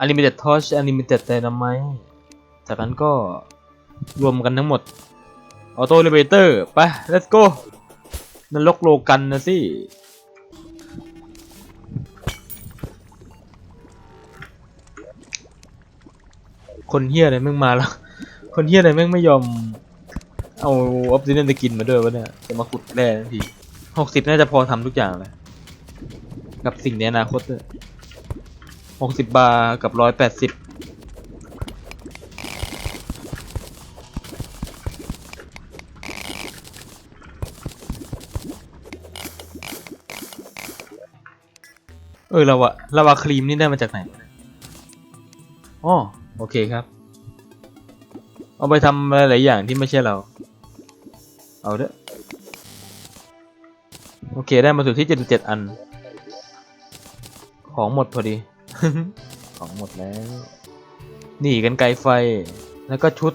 Unlimited Torch Unlimited Dynamite จากนั้นก็รวมกันทั้งหมด Auto Elevator ไป let's go นรกโลกันนะสิคนเฮียอะไรแม่งมาแล้ว คนเฮียอะไรแม่งไม่ยอม เอาออฟซิเดนตะกินมาด้วยวะเนี่ย จะมาขุดแร่ทันทีหกสิบน่าจะพอทำทุกอย่างเลย กับสิ่งในอนาคตด้วย หกสิบบาร์กับร้อยแปดสิบเออเราอะลาวาครีมนี่ได้มาจากไหนอ๋อโอเคครับ เอาไปทำหลายๆอย่างที่ไม่ใช่เรา เอาเด้อโอเคได้มาสู่ที่77อัน ของหมดพอดี ของหมดแล้วนี่กันไกลไฟแล้วก็ชุด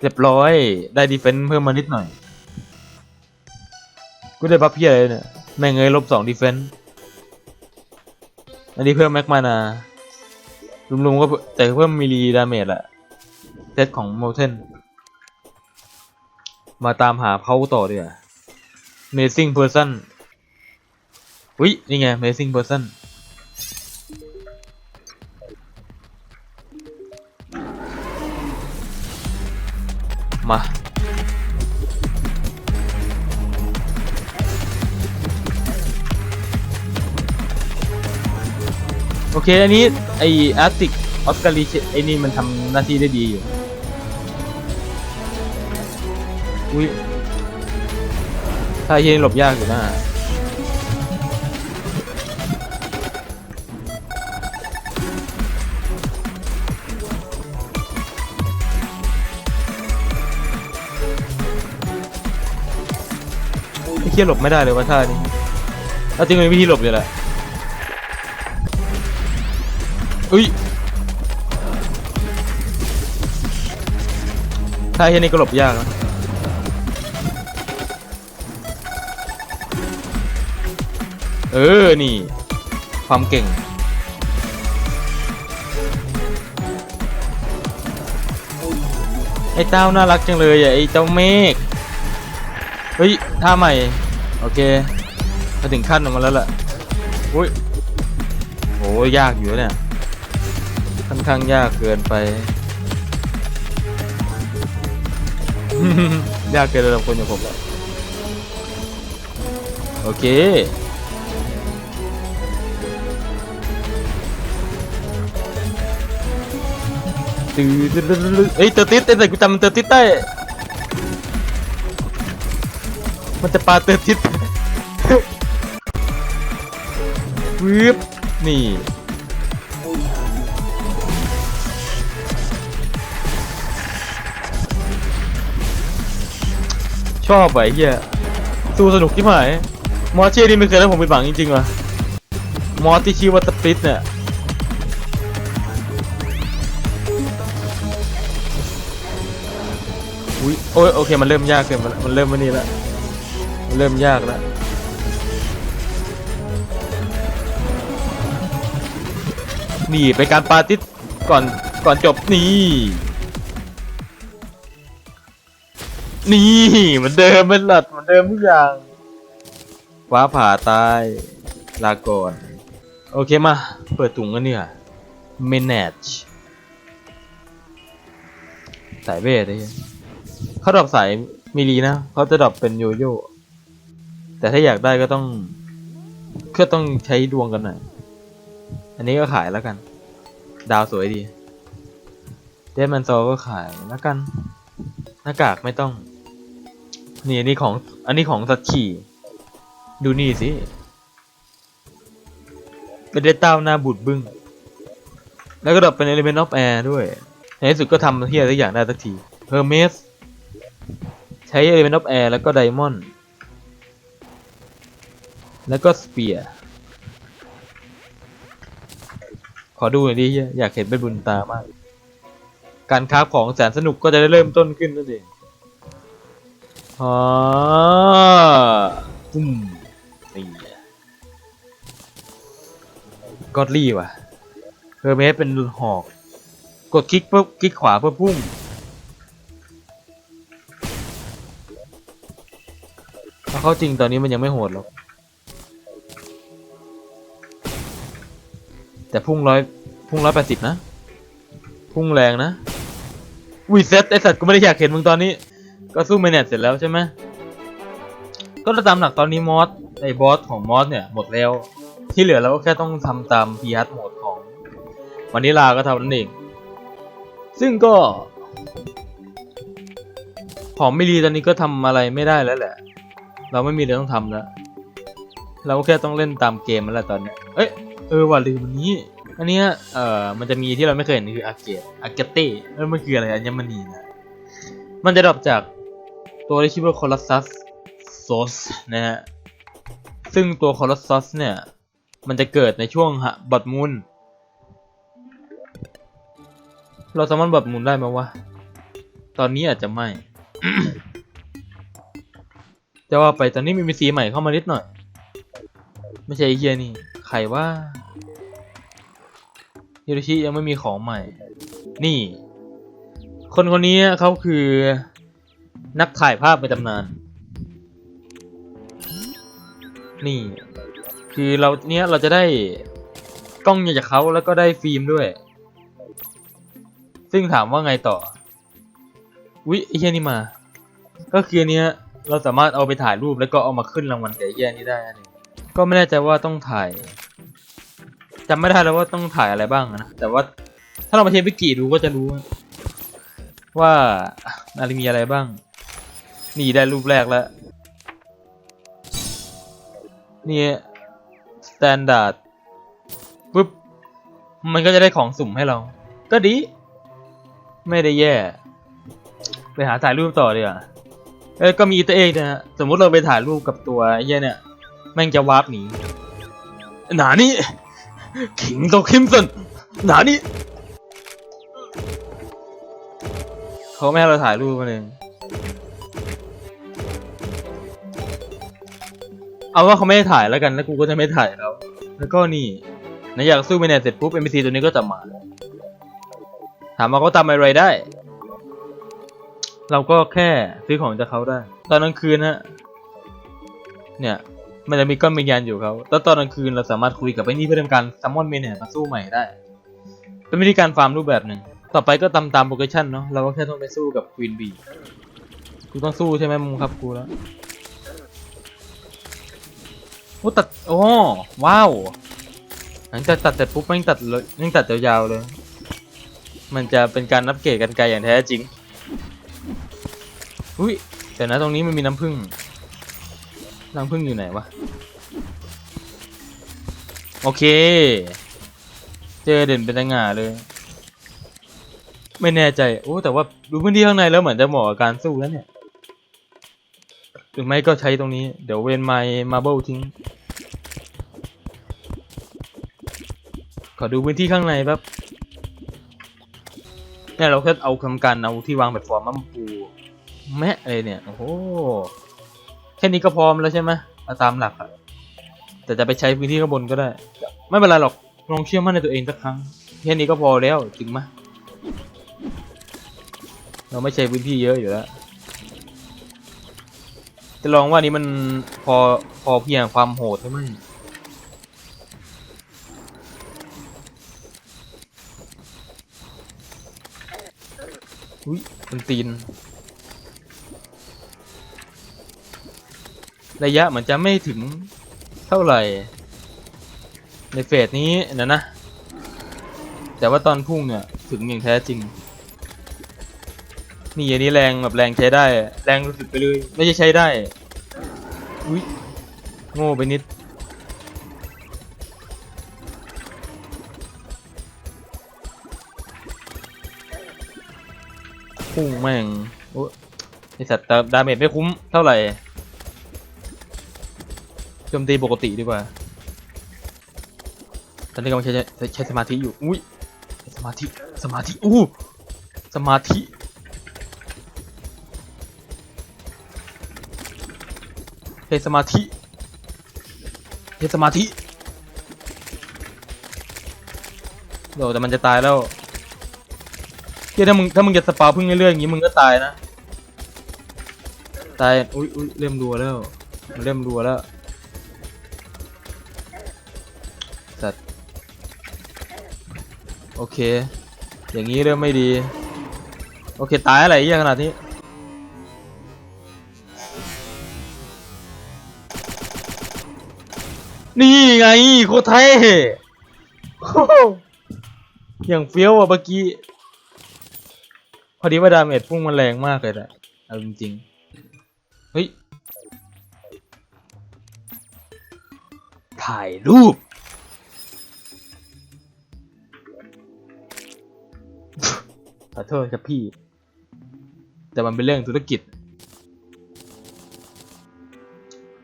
เรียบร้อยได้ดีเฟนส์เพิ่มมานิดหน่อย กูได้บัฟเพียอะไรเนี่ย แม่งเงยลบสองดีเฟนส์อันนี้เพิ่มแม็กมานา รวมๆก็แต่เพิ่มมิลลีดาเมจแหละเซตของโมเทน มาตามหาเพาต่อเดีกว่า Amazing Person อุ้ยนี่ไง Amazing Person มา โอเค อันนี้ ไออาร์ติกออสการีไอนี่มันทำหน้าที่ได้ดีอยู่ อุ้ยถ้าเฮียนี่หลบยากอยู่นะไอ้เฮียหลบไม่ได้เลยว่าท่านี้ถ้าจริงมีวิธีหลบอยู่แหละอุ้ยถ้าเฮียนี่ก็หลบยากนะ เออ นี่ ความเก่ง ไอ้เต้าน่ารักจังเลยอะไอ้เจ้าเมฆ เฮ้ย ท่าใหม่ โอเค มาถึงขั้นออกมาแล้วล่ะอุ้ยโหยากอยู่เนี่ย ค่อนข้างยากเกินไป ยากเกินสำหรับคนอย่างผมอะโอเค ตื้อตื้อตื้อตื้อเอ้ยเตอร์ติสเอ้ยแต่กูจำมันเตอร์ติสได้ มันจะปาเตอร์ติสวืบนี่ชอบไปเฮียสู้สนุกที่หมายมอเช่นี่ไม่เคยให้วผมไปหวังจริงๆว่ะมอสที่ชื่อว่าตปิสเนี่ย อุ้ยโอ้ยโอเคมันเริ่มยากเกินมันมันเริ่มมานี่แล้วมันเริ่มยากแล้วนี่ไปนการปาติสก่อนก่อนจบนี่ นี่เหมือนเดิมเป็นหลัดเหมือนเดิมทุกอย่างฟ้าผ่าตายลาก่อนโอเคมา เปิดถุงกันเนี่ย manage สายเวทไอ้เหี้ย เขาดรอปสายมิลีนะเขาจะดรอปเป็นโยโย่แต่ถ้าอยากได้ก็ต้องก็ต้องใช้ดวงกันหน่อยอันนี้ก็ขายแล้วกัน ดาวสวยดีเดมันโซก็ขายแล้วกัน หน้ากากไม่ต้อง นี่อันนี้ของอันนี้ของสัตว์ขี่ดูนี่สิเป็นเดต้าหน้าบูดบึ้งแล้วก็ดรอปเป็น Element of Air ด้วย ในที่สุดก็ทำเฮียสักอย่างได้สักที Hermes ใช้ Element of Air แล้วก็ Diamond แล้วก็ Spear ขอดูหน่อยดิอยากเห็นเป็นบุญตามาก การค้าของแสนสนุกก็จะได้เริ่มต้นขึ้นนั่นเองอ๋อปุ้มนี่กอดลี่ว่ะเฮอร์เมสเป็นหอก กดคลิกปุ๊บคลิกขวาเพื่อพุ่ง เข้าจริงตอนนี้มันยังไม่โหดหรอก แต่พุ่งร้อยพุ่งร้อยแปดสิบนะ พุ่งแรงนะวิเซตไอสัตว์กูไม่ได้อยากเห็นมึงตอนนี้ ก็สู้เมเนจเสร็จแล้วใช่ไหมก็ตามหลักตอนนี้มอสไอบอสของมอสเนี่ยหมดแล้ว ที่เหลือเราก็แค่ต้องทำตามพีฮัทโหมดของวานิลาก็เท่านั้นเอง ซึ่งก็ ของไม่รีตอนนี้ก็ทำอะไรไม่ได้แล้วแหละ เราไม่มีอะไรต้องทำแล้ว เราแค่ต้องเล่นตามเกมแล้วแหละตอนนี้ เอ้ย เออว่าลืมอันนี้ อันเนี้ยเอ่อ มันจะมีที่เราไม่เคยเห็นคืออาเกตอาเกเต้แล้วมันคืออะไรอัญมณีนะ มันจะดรอปจากตัวที่ชื่อว่าคอรัสซัสโซสนะฮะ ซึ่งตัวคอรัสซัสเนี่ย มันจะเกิดในช่วงหะบัดมูลเราสามารถบัดมูลได้ไหมวะ ตอนนี้อาจจะไม่ จะว่าไปตอนนี้มีสีใหม่เข้ามานิดหน่อย ไม่ใช่ไอ้เฮียนี่ใครว่าฮิโรชิยังไม่มีของใหม่ นี่ คนคนนี้เขาคือนักถ่ายภาพในตำนาน นี่ คือเราเนี้ยเราจะได้กล้องจากเขาแล้วก็ได้ฟิล์มด้วย ซึ่งถามว่าไงต่อวิไอ้เฮียนี่มา ก็คือเนี้ย เราสามารถเอาไปถ่ายรูปแล้วก็เอามาขึ้นรางวัลแกับไอ้เฮียนี่ได้นั่นเองก็ไม่แน่ใจว่าต้องถ่ายจำไม่ได้แล้วว่าต้องถ่ายอะไรบ้างนะ แต่ว่าถ้าเรามาเทปวิกิดูก็จะรู้ ว่าอะไรมีอะไรบ้าง นี่ได้รูปแรกแล้ว นี่สแตนดาร์ดปุ๊บ มันก็จะได้ของสุ่มให้เรา ก็ดี ไม่ได้แย่ ไปหาถ่ายรูปต่อดีกว่า เอ้ยก็มีตัวเองนะฮะสมมุติเราไปถ่ายรูปกับตัวเหี้ยเนี่ยแม่งจะวาร์ปหนีหนานี่คิงโตคิมสันหนานี่เขาไม่ให้เราถ่ายรูปมาเองเอาว่าเขาไม่ให้ถ่ายแล้วกันแล้วกูก็จะไม่ถ่ายแล้วแล้วก็นี่ในอยากสู้ไปเนี่ยเสร็จปุ๊บ NPC ตัวนี้ก็จะมาถามว่าเขาทำอะไรได้ เราก็แค่ซื้อของจากเขาได้ ตอนกลางคืนฮะ เนี่ย มันจะมีก้อนวิญญาณอยู่เขาแล้วตอนกลางคืนเราสามารถคุยกับไอ้นี่เพื่อทำการซัมมอนเมนเนี่ยมาสู้ใหม่ได้ เป็นวิธีการฟาร์มรูปแบบหนึ่ง ต่อไปก็ตามตามโปรเกชั่นเนาะ เราก็แค่ต้องไปสู้กับควีนบีกูต้องสู้ใช่ไหมมึงครับกูแล้วโอ้ตัด โอ้ ว้าว หลังจากตัดเสร็จปุ๊บแม่งตัดเลยแม่งตัดยาวๆเลย มันจะเป็นการนับเกรดกันไกลอย่างแท้จริง อุ้ยแต่นะตรงนี้มันมีน้ำผึ้งน้ำผึ้งอยู่ไหนวะ โอเค เจอเด่นเป็นตะง่าเลย ไม่แน่ใจ โอ้แต่ว่าดูพื้นที่ข้างในแล้วเหมือนจะเหมาะกับการสู้แล้วเนี่ยหรือไม่ก็ใช้ตรงนี้ เดี๋ยวเวนไมมาเบิลทิ้ง ขอดูพื้นที่ข้างในแป๊บเนี่ยเราแค่เอาคำการเอาที่วางแบบฟอร์มมาปู แมะเลยเนี่ย โอ้โห แค่นี้ก็พร้อมแล้วใช่ไหมาตามหลักอะแต่จะไปใช้พื้นที่ข้างบนก็ได้ ไม่เป็นไรหรอก ลองเชื่อมั่นในตัวเองสักครั้ง แค่นี้ก็พอแล้วจริงไหมเราไม่ใช้พื้นที่เยอะอยู่แล้ว จะลองว่านี้มันพอพอเพียงความโหดใช่ไหมอุ้ยมันตีน ระยะเหมือนจะไม่ถึงเท่าไหร่ ในเฟสนี้นะนะ แต่ว่าตอนพุ่งเนี่ยถึงอย่างแท้จริง นี่อันนี้แรงแบบแรงใช้ได้ แรงรู้สึกไปเลย ไม่ใช่ใช้ได้ อุ้ยโง่ไปนิดพุ่งแม่งโอ้ไอสัตว์ดาดาเมจไม่คุ้มเท่าไหร่ โจมตีปกติดีกว่า ตอนนี้กำลังใช้ใช้สมาธิอยู่ อุ้ย สมาธิ สมาธิ อู้ สมาธิ ใช้สมาธิเทสมาธิโดแต่มันจะตายแล้วเฮียถ้ามึงถ้ามึงจะสปาพึ่งเรื่อยๆอย่างงี้มึงก็ตายนะ ตาย อุ้ยอุ้ยเริ่มรัวแล้ว มันเริ่มรัวแล้ว โอเค อย่างนี้เริ่มไม่ดี โอเค ตายอะไรเหี้ยขนาดนี้ นี่ไงโคตรเท่โอ้โหอย่างเฟี้ยวอะเมื่อกี้ พอดีว่าดาเมจพุ่งมันแรงมากเลยแหละเอาจริงๆเฮ้ย ถ่ายรูป ขอโทษครับพี่ แต่มันเป็นเรื่องธุรกิจ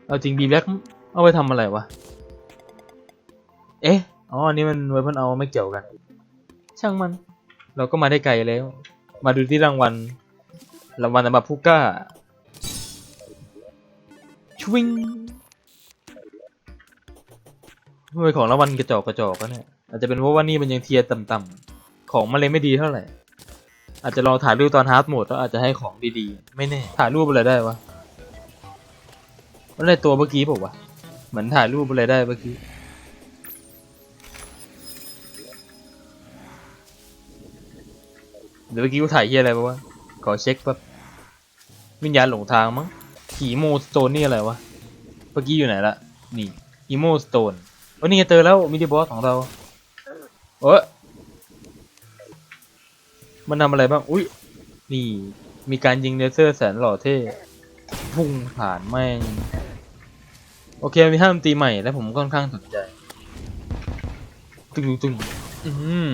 เอาจริงบีแบ็กเอาไปทำอะไรวะ เอ๊ะ อ๋อ อันนี้มันเวพันเอาไม่เกี่ยวกัน ช่างมัน เราก็มาได้ไกลแล้ว มาดูที่รางวัล รางวัลสำหรับผู้กล้า ชวิงทำไมของรางวัลกระจอกกระจอกก็เนี่ย อาจจะเป็นเพราะว่านี่มันยังเทียร์ต่ำๆของมันเลยไม่ดีเท่าไหร่ อาจจะลองถ่ายรูปตอนฮาร์ดโหมดแล้วอาจจะให้ของดีๆ ไม่แน่ ถ่ายรูปอะไรได้วะมันได้ตัวเมื่อกี้บอกว่าวะเหมือนถ่ายรูปอะไรได้เมื่อกี้ เดี๋ยวเมื่อกี้กูถ่ายเฮียอะไรปะวะขอเช็คแป๊บวิญญาณหลงทางมั้งขีโมสโตนนี่อะไรวะ เมื่อกี้อยู่ไหนละ นี่อีโมสโตนโอ้นี่เจอแล้วมิดิบอสของเราเออ มันทำอะไรบ้าง อุ้ย นี่ มีการยิงเลเซอร์แสนหล่อเท่ พุ่งผ่านแม่ง โอเค มีท่าดนตรีใหม่ และผมค่อนข้างสนใจ ตึงตึงอืม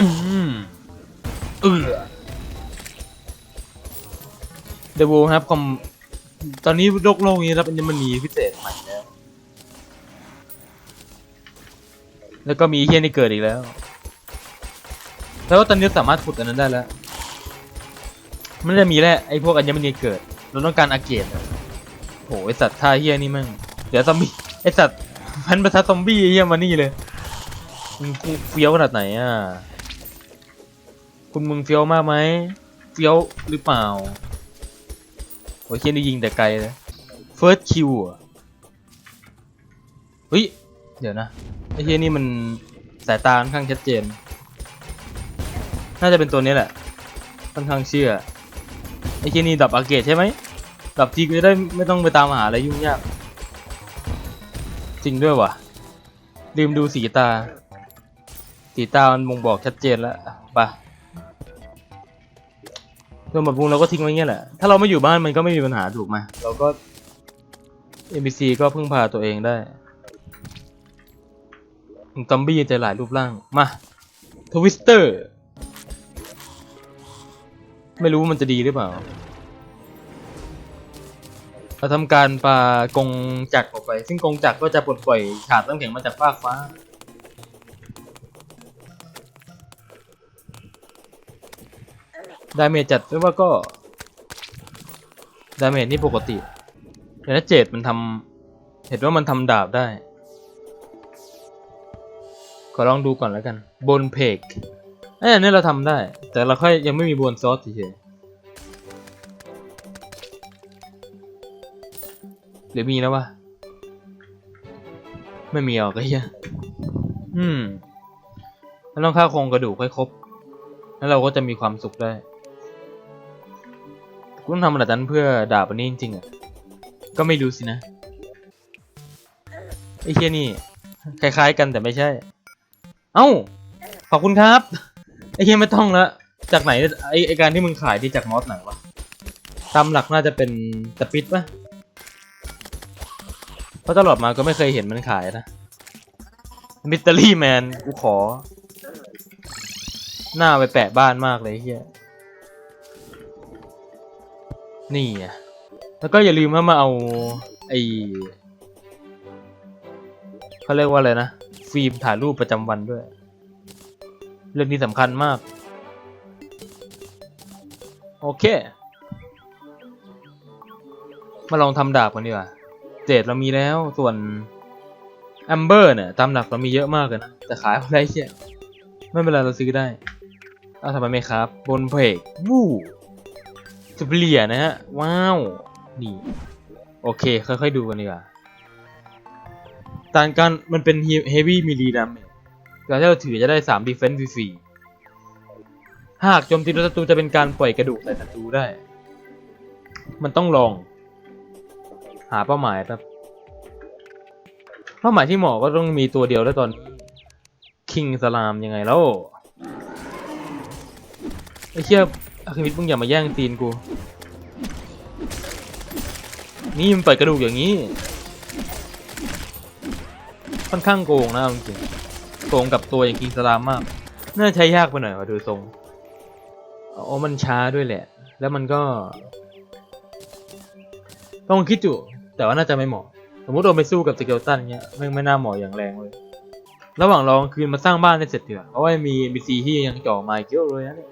อืมเออเดวูครับคอมตอนนี้โลกโลกนี้รับมันมีพิเศษใหม่ แล้วก็มีเฮียนี่เกิดอีกแล้ว แล้วตอนนี้สามารถขุดอันนั้นได้แล้ว มันจะมีแหละไอ้พวกอัญมณีเกิด เราต้องการอาเกตโหไอสัตว์ท่าเฮียนี่มั่งเดี๋ยวซอมบี้ไอสัตว์พันประทัดซอมบี้เฮียมานี่เลยมึงเฟี้ยวขนาดไหนอะ คุณมึงเฟี้ยวมากไหมเฟี้ยวหรือเปล่าโอ้ยเฮียนี่ยิงแต่ไกลเลยเฟิร์สคิวอะเฮ้ย เดี๋ยวนะไอ้เฮียนี่มันสายตาค่อนข้างชัดเจน น่าจะเป็นตัวนี้แหละค่อนข้างเชื่อไอ้เฮียนี่ดับอาเกตใช่ไหมดับทีก็ได้ไม่ต้องไปตามหาอะไรยุ่งยาก จริงด้วยวะลืมดูสีตา สีตามันบ่งบอกชัดเจนแล้วไปะส่วนแบบพุงเราก็ทิ้งไว้เงี้ยแหละ ถ้าเราไม่อยู่บ้านมันก็ไม่มีปัญหาถูกไหมเราก็ NPC ก็พึ่งพาตัวเองได้ ซอมบี้จะหลายรูปร่าง มา ทวิสเตอร์ ไม่รู้ว่ามันจะดีหรือเปล่า เราทำการปากงจักรออกไป ซึ่งกงจักรก็จะปลดปล่อยฉาดน้ำแข็งมาจากฟากฟ้า ดาเมจจัดด้วยว่าก็ ดาเมจนี่ปกติแต่ถ้าเจดมันทำเห็นว่ามันทำดาบได้ ขอลองดูก่อนแล้วกัน บนเพกเอ้ยอันนี้เราทำได้ แต่เราค่อยยังไม่มีบนซอสเฉยหรือมีแล้ววะ ไม่มีหรอกไอ้เหี้ยอืมแล้วต้องฆ่าโครงกระดูกให้ครบ แล้วเราก็จะมีความสุขได้กูต้องทำอะไรนั้นเพื่อดาบอันนี้จริงๆอะ ก็ไม่รู้สินะ ไอ้เหี้ยนี่ คล้ายๆกันแต่ไม่ใช่ เอ้า ขอบคุณครับ ไอ้เฮียไม่ต้องละจากไหนไอไอการที่มึงขายที่จากมอสไหนวะตามหลักน่าจะเป็นสปิดปะเพราะตลอดมาก็ไม่เคยเห็นมันขายนะมิสเตอรี่แมนกูขอ หน้าไปแปะบ้านมากเลยเฮียนี่อะแล้วก็อย่าลืมว่ามาเอาไอเขาเรียกว่าอะไรนะ ฟิล์มถ่ายรูปประจำวันด้วย เรื่องนี้สำคัญมาก โอเค มาลองทำดาบกันดีกว่าเจดเรามีแล้วส่วนแอมเบอร์เนี่ยตามหลักเรามีเยอะมากเลยนะ แต่ขายอะไรเชี่ยไม่เป็นไรเราซื้อได้เอาทำไมไม่ครับ บนเพกวู้สเปเลียนะฮะ ว้าว นี่ โอเค ค่อยๆดูกันดีกว่า ต่างกันมันเป็นเฮฟวี่มิลีดัมการที่เราถือจะได้3 defense ฟรีหากโจมตีศัตรูจะเป็นการปล่อยกระดูกใส่ศัตรูได้ มันต้องลอง หาเป้าหมายครับ เป้าหมายที่เหมาะก็ต้องมีตัวเดียวแล้วตอนนี้คิงสลามยังไงแล้วไอ้เชี่ยอาคิมิดมึงอย่ามาแย่งซีนกู นี่มันเปิดกระดูกอย่างนี้ ค่อนข้างโกงนะจริงโกงกับตัวอย่างคิงสลามมาก น่าใช้ยากไปหน่อยว่ะดูทรงอ๋อมันช้าด้วยแหละ แล้วมันก็ ต้องคิดอยู่ แต่ว่าน่าจะไม่เหมาะ สมมติเราไปสู้กับสเกลตันเงี้ยไม่ไม่น่าเหมาะอย่างแรงเลย ระหว่างรองคืนมาสร้างบ้านได้เสร็จเถอะเพราะว่ามี NPC ที่ยังจ่อมาอีกเยอะเลยนะเนี่ย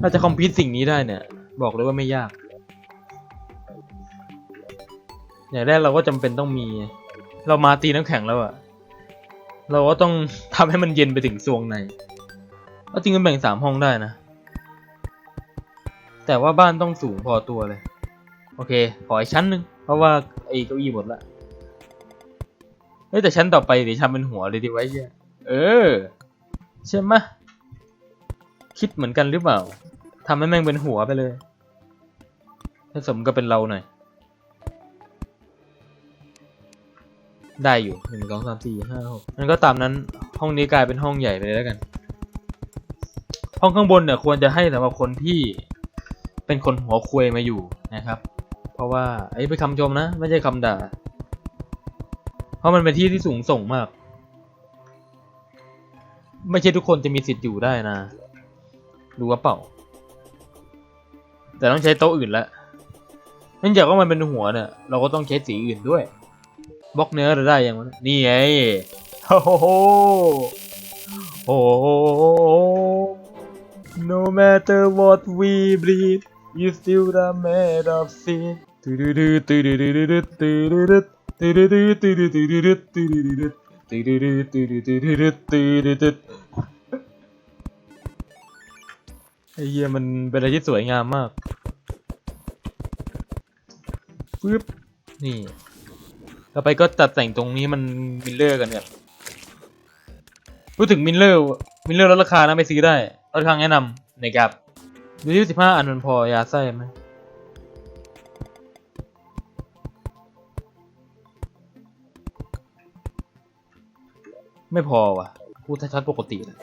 ถ้าจะคอมพิวต์สิ่งนี้ได้เนี่ย บอกเลยว่าไม่ยาก อย่างแรกเราก็จำเป็นต้องมี เรามาตีน้ำแข็งแล้วอะเราก็ต้องทำให้มันเย็นไปถึงซวงในเอาจริงมันแบ่งสามห้องได้นะ แต่ว่าบ้านต้องสูงพอตัวเลย โอเค ขออีกชั้นหนึ่งเพราะว่าไอ้เก้าอี้หมดละเฮ้ยแต่ชั้นต่อไปเดี๋ยวทำเป็นหัวเลยดีไว้เหี้ยเออใช่ไหมคิดเหมือนกันหรือเปล่าทำให้แม่งเป็นหัวไปเลยให้สมก็เป็นเราหน่อย ได้อยู่หนึ่งสองสามสี่ห้าหกงั้นก็ตามนั้นห้องนี้กลายเป็นห้องใหญ่ไปเลยแล้วกัน ห้องข้างบนเนี่ยควรจะให้สำหรับคนที่เป็นคนหัวควยมาอยู่นะครับ เพราะว่าไอ้เป็นคำชมนะ ไม่ใช่คำด่า เพราะมันเป็นที่ที่สูงส่งมาก ไม่ใช่ทุกคนจะมีสิทธิ์อยู่ได้นะรู้ว่าเปล่า แต่ต้องใช้โต๊ะอื่นละเนื่องจากว่ามันเป็นหัวเนี่ย เราก็ต้องใช้สีอื่นด้วย บล็อกเนื้อเราได้ยังวะเนี่ยนี่ไงโอ้โหโอ้โห No matter what we bleed you still the made of sin ตืดดตืดดตืดดตืดดตืดดตืดดตืดดตืดดตืดดตืดดตืดดตืดดตืดดไอ้เหี้ยมันเป็นอะไรที่สวยงามมากปึ๊บนี่ ต่อไปก็ตัดแต่งตรงนี้มันมิลเลอร์กันครับพูดถึงมิลเลอร์มิลเลอร์ลดราคานะไปซื้อได้ลดราคาแนะนำนะครับดูที่สิบห้าอันมันพอยาไส้ไหมไม่พอว่ะพูดชัดๆปกตินะ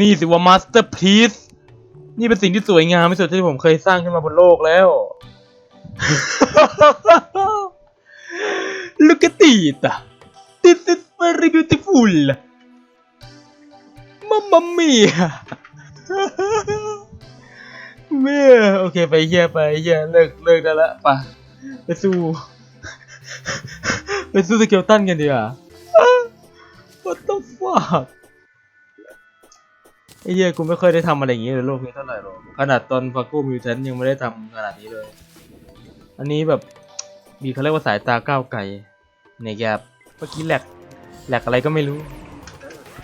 นี่สิว่ามาสเตอร์พีซนี่เป็นสิ่งที่สวยงามที่สุดที่ผมเคยสร้างขึ้นมาบนโลกแล้ว Look at it This is very beautiful Mamma mia เมื่อโอเคไปเฮียไปเฮียเลิกเลิกได้ละไปไปสู้ไปสู้สเกลตันกันดีกว่า What the fuck อ้เหี้ยกูไม่เคยได้ทำอะไรอย่างงี้ในโลกนี้เท่าไหร่หรอกขนาดตอนฟาโก้มิวแทนยังไม่ได้ทำขนาดนี้เลย อันนี้แบบมีเขาเรียกว่าสายตาก้าวไกลเนี่ยแกบเมื่อกี้แหลกแหลกอะไรก็ไม่รู้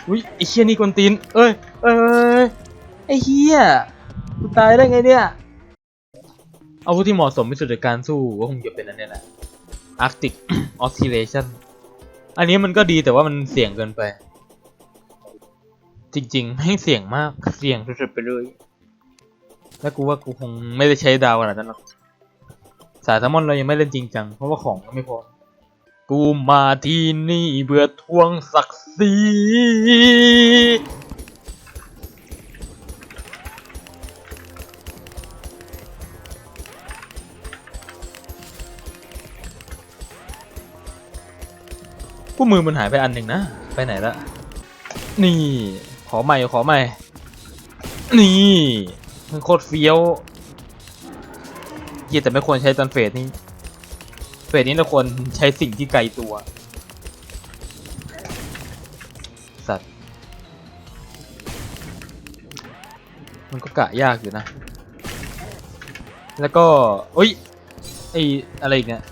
อุ้ยไอ้เชี่ยนี่กวนตีนเอ้ยเอ้ยไอ้เฮียกูตายได้ไงเนี่ยเอาผู้ที่เหมาะสมที่สุดในการสู้ก็คงจะเป็นอันนี้แหละ Arctic Oscillation อันนี้มันก็ดีแต่ว่ามันเสี่ยงเกินไป จริงๆไม่เสี่ยงมากเสี่ยงสุดๆไปเลยแล้วกูว่ากูคงไม่ได้ใช้ดาวขนาดนั้นหรอกสายแซลมอนเรายังไม่เล่นจริงจังเพราะว่าของก็ไม่พอกูมาที่นี่เพื่อทวงศักดิ์ศรีผู้มือมันหายไปอันหนึ่งนะ ไปไหนละ นี่ อใหม่ขอใหม่ นี่มันโคตรเฟี้ยวเกียแต่ไม่ควรใช้ตอนเฟสนี้ เฟสนี้เราควรใช้สิ่งที่ไกลตัว สัตว์ มันก็กะยากอยู่นะ แล้วก็อุ้ยไออะไรอีกเนี่ย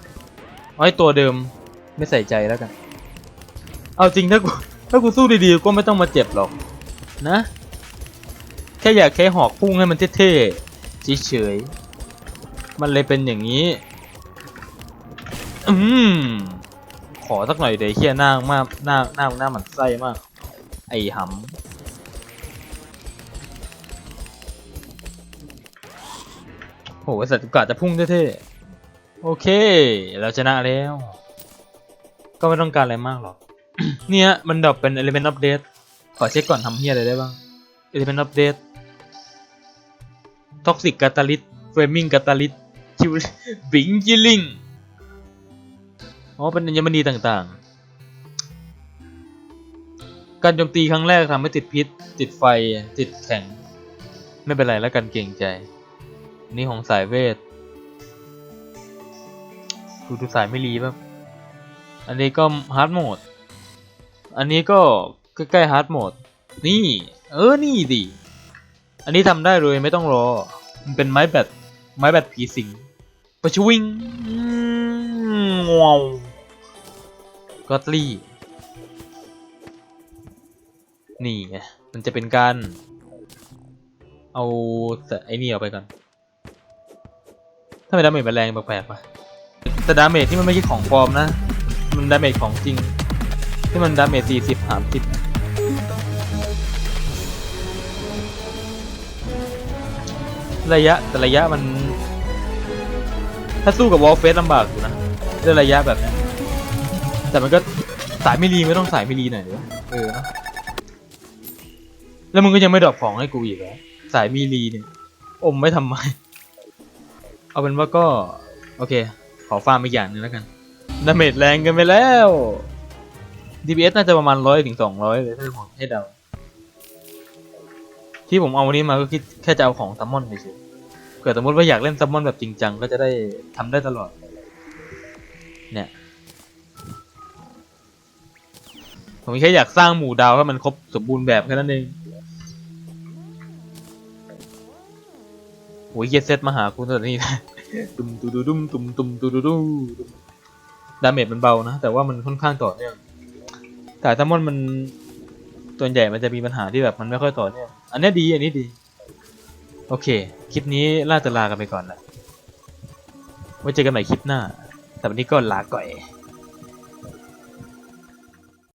เอาไอ้ตัวเดิมไม่ใส่ใจแล้วกัน เอาจริงถ้ากูถ้ากูสู้ดีๆก็ไม่ต้องมาเจ็บหรอก นะ แค่อยากแค่หอกพุ่งให้มันเท่ๆเฉยๆมันเลยเป็นอย่างนี้ อืม ขอสักหน่อยเดี๋ยวเฮียหน้ามากหน้าหน้าหน้าหมันไส้มาก ไอ้หำโหสัตว์กาจะพุ่งเท่ๆ โอเค เราชนะแล้ว ก็ไม่ต้องการอะไรมากหรอก เนี่ย มันดรอปเป็น element update ขอเช็คก่อนทำเฮียอะไรได้บ้าง element update toxic catalyst flaming catalyst คิวบิงจิลิงอ๋อ เป็นอัญมณีต่างๆ การโจมตีครั้งแรกทำให้ติดพิษ ติดไฟ ติดแข็ง ไม่เป็นไรแล้วกันเก่งใจ นี่ของสายเวทดูดูสายไม่รีแบบอันนี้ก็ฮาร์ดโหมด อันนี้ก็ ใกล้ๆฮาร์ดโหมด นี่ เออ นี่ดิ อันนี้ทำได้เลยไม่ต้องรอ มันเป็นไม้แบต ไม้แบตผีสิงปะชวิงอืมว้าวกอตลี่ นี่ไง มันจะเป็นการ เอาไอ้นี่ออกไปก่อนถ้าไม่ดาเมจมันแรงแปลกๆปะแต่ดาเมจที่มันไม่ใช่ของปลอมนะ มันดาเมจของจริง ที่มันดาเมจสี่สิบสามสิบ ระยะแต่ระยะมัน ถ้าสู้กับวอลเฟสลำบากอยู่นะด้วยระยะแบบนี้แต่มันก็สายมิลีไม่ต้องสายมิลีหน่อยหรือเออนะแล้วมึงก็ยังไม่ดรอปของให้กูอีกเหรอสายมิลีเนี่ยอมไม่ทำไม เอาเป็นว่าก็ โอเค ขอฟาร์มอีกอย่างนึงแล้วกันดาเมจแรงกันไปแล้ว DPS น่าจะประมาณร้อยถึงสองร้อยเลยถ้าผมให้เดา ที่ผมเอาวันนี้มาก็คิดแค่จะเอาของซัมมอนเฉยๆเกิดสมมติว่าอยากเล่นซัมมอนแบบจริงจังก็จะได้ทำได้ตลอด เนี่ย ผมแค่อยากสร้างหมู่ดาวให้มันครบสมบูรณ์แบบแค่นั้นเองโอ้ยเยเซตมาหาคุณตอนนี้ตุมตุดุดุมตุมตุมตุดุดุดุมดาเมจมันเบานะ แต่ว่ามันค่อนข้างต่อเนื่องแต่ซัมมอนมันตัวใหญ่มันจะมีปัญหาที่แบบมันไม่ค่อยต่อเนื่อง อันนี้ดีอันนี้ดี โอเค คลิปนี้ล่าตลากันไปก่อนนะไว้เจอกันใหม่คลิปหน้า แต่วันนี้ก็ลาก่อย